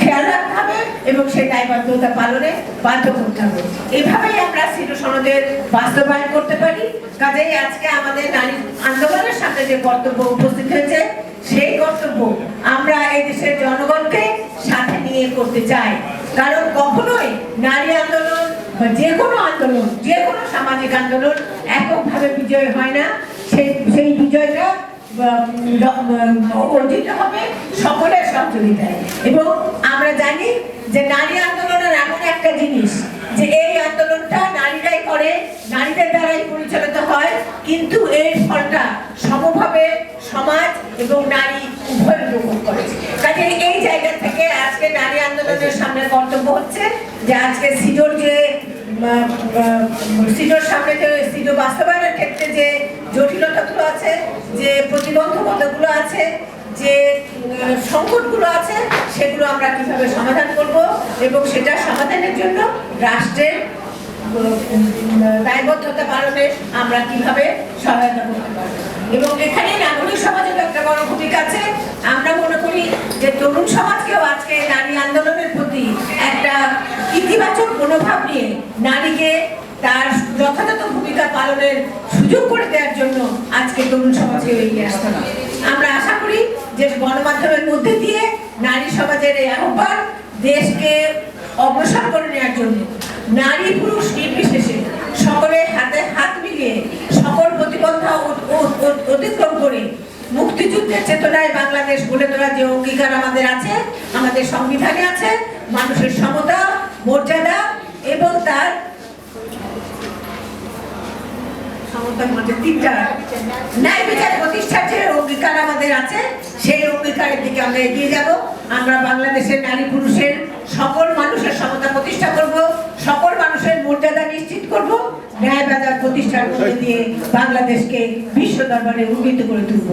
খেয়াল রাখতে হবে এবং পালনে বাধ্য করতে হবে। এভাবেই আমরা সনদের বাস্তবায়ন করতে পারি। কাজেই আজকে আমাদের নারী আন্দোলনের সামনে যে কর্তব্য উপস্থিত হয়েছে, সেই কর্তব্য আমরা এই দেশের জনগণকে সাথে নিয়ে করতে চাই। কারণ কখনোই নারী আন্দোলন যে কোনো আন্দোলন, যে কোনো সামাজিক আন্দোলন এককভাবে বিজয় হয় না। সেই সেই বিজয়টা অর্জিত হবে সহযোগিতায় এবং আমরা জানি যে নারী আন্দোলনের এমন একটা জিনিস যে এই আন্দোলনটা নারীরাই করে, নারীদের দ্বারাই পরিচালিত হয়, কিন্তু এর ফলটা সমভাবে সমাজ এবং নারী উভয় উপভোগ করে। কাজে এই জায়গা থেকে আজকে নারী আন্দোলনের সামনে কর্তব্য হচ্ছে যে আজকে সিজোর যে সিজোর সামনে যে সিজো বাস্তবায়নের ক্ষেত্রে যে জটিলতাগুলো আছে, যে প্রতিবন্ধকতাগুলো আছে যে সংকটগুলো আছে, সেগুলো আমরা কীভাবে সমাধান করব এবং সেটা সমাধানের জন্য রাষ্ট্রের দায়বদ্ধতা পালনে আমরা কীভাবে সহায়তা করতে পারব। এবং এখানে নাগরিক সমাজের একটা বড় ভূমিকা আছে। আমরা মনে করি যে তরুণ সমাজকেও আজকে নারী আন্দোলনের প্রতি একটা ইতিবাচক মনোভাব নিয়ে নারীকে তার যথাযথ ভূমিকা পালনের সুযোগ করে দেওয়ার জন্য আজকে তরুণ সমাজকে এগিয়ে আসতে হবে। যে গণমাধ্যমের মধ্যে দিয়ে নারী সমাজের এই আহ্বান দেশকে অগ্রসর করে নেওয়ার জন্য। নারী, পুরুষ নির্বিশেষে সকলের হাতে হাত মিলিয়ে সকল প্রতিবন্ধা অতিক্রম করে মুক্তিযুদ্ধের চেতনায় বাংলাদেশ গড়ে তোলার যে অঙ্গীকার আমাদের আছে, আমাদের সংবিধানে আছে, মানুষের সমতা, মর্যাদা এবং তার সমতার মধ্যে তিনটা ন্যায় বিচার দিকে আমরা এগিয়ে যাব। আমরা বাংলাদেশের নারী পুরুষের সকল মানুষের সমতা প্রতিষ্ঠা করব, সকল মানুষের মর্যাদা নিশ্চিত করব, ন্যায় বাজার প্রতিষ্ঠার মধ্যে দিয়ে বাংলাদেশকে বিশ্ব দরবারে উন্নীত করে তুলব।